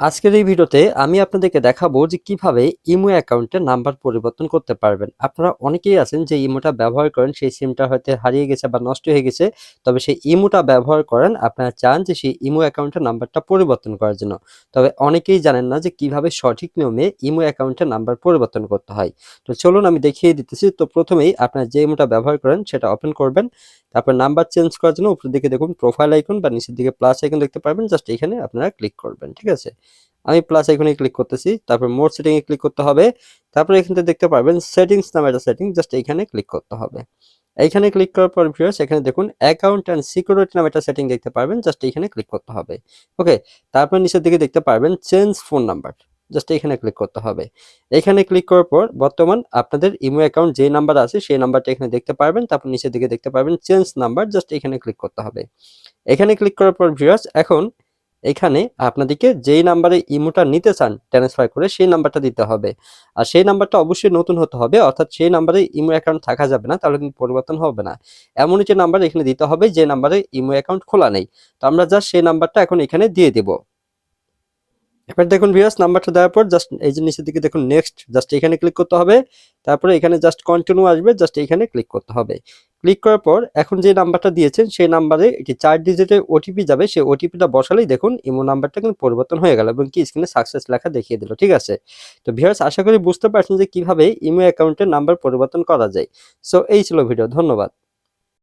আজকের এই ভিডিওতে আমি আপনাদেরকে দেখাবো যে কীভাবে ইমো অ্যাকাউন্টের নাম্বার পরিবর্তন করতে পারবেন। আপনারা অনেকেই আছেন যে ইমোটা ব্যবহার করেন, সেই সিমটা হয়তো হারিয়ে গেছে বা নষ্ট হয়ে গেছে, তবে সেই ইমোটা ব্যবহার করেন, আপনারা চান যে সেই ইমো অ্যাকাউন্টের নাম্বারটা পরিবর্তন করার জন্য। তবে অনেকেই জানেন না যে কীভাবে সঠিক নিয়মে ইমো অ্যাকাউন্টের নাম্বার পরিবর্তন করতে হয়। তো চলুন আমি দেখিয়ে দিতেছি। তো প্রথমেই আপনারা যে ইমোটা ব্যবহার করেন সেটা ওপেন করবেন। তারপর নাম্বার চেঞ্জ করার জন্য উপরের দিকে দেখুন প্রোফাইল আইকন বা নিচের দিকে প্লাস আইকন দেখতে পারবেন। জাস্ট এখানে আপনারা ক্লিক করবেন, ঠিক আছে? আমি প্লাস এখানে ক্লিক করতেছি, তারপর মোর সেটিং এ ক্লিক করতে হবে, তারপর এখান দেখতে পারবেন সেটিংস নামে একটা সেটিং জাস্ট এইখানে ক্লিক করতে হবে। এইখানে ক্লিক করার পর ভিউয়ার্স এখানে দেখুন অ্যাকাউন্ট অ্যান্ড সিকিউরিটি নামে একটা সেটিং দেখতে পারবেন জাস্ট এইখানে ক্লিক করতে হবে। ওকে তারপর নিচের দিকে দেখতে পারবেন চেঞ্জ ফোন নাম্বার জাস্ট এখানে ক্লিক করতে হবে। এখানে ক্লিক করার পর বর্তমান আপনাদের ইমো অ্যাকাউন্ট যে নাম্বার আছে, সেই নাম্বারটা এখানে দেখতে পারবেন, তারপর নিচের দিকে দেখতে পারবেন চেঞ্জ নাম্বার জাস্ট এখানে ক্লিক করতে হবে। এখানে ক্লিক করার পর ভিউয়ার্স এখন এখানে আপনাদেরকে যেই নাম্বারে ইমোটা নিতে চান ট্রান্সফার করে সেই নাম্বারটা দিতে হবে। আর সেই নাম্বারটা অবশ্যই নতুন হতে হবে, অর্থাৎ সেই নাম্বারে ইমো অ্যাকাউন্ট থাকা যাবে না, তাহলে কিন্তু পরিবর্তন হবে না। এমন যে নাম্বার এখানে দিতে হবে, যে নাম্বারে ইমো অ্যাকাউন্ট খোলা নেই। তো আমরা জাস্ট সেই নাম্বারটা এখন এখানে দিয়ে দেব। এবার দেখুন ভিউয়ার্স নাম্বারটা দেওয়ার পর জাস্ট এই যে নিচের দিকে দেখুন নেক্সট জাস্ট এখানে ক্লিক করতে হবে। তারপরে এখানে জাস্ট কন্টিনিউ আসবে জাস্ট এখানে ক্লিক করতে হবে। ক্লিক করার পর এখন যে নাম্বারটা দিয়েছেন, সেই নাম্বারে একটি চার ডিজিটের ওটিপি যাবে। সেই ওটিপিটা বসালেই দেখুন, ইমো নাম্বারটা কিন্তু পরিবর্তন হয়ে গেল এবং কি স্ক্রিনে সাকসেস লেখা দেখিয়ে দিল। ঠিক আছে? তো ভিউয়ার্স আশা করি বুঝতে পারছেন যে কীভাবে ইমো অ্যাকাউন্টের নাম্বার পরিবর্তন করা যায়। সো এই ছিল ভিডিও ধন্যবাদ।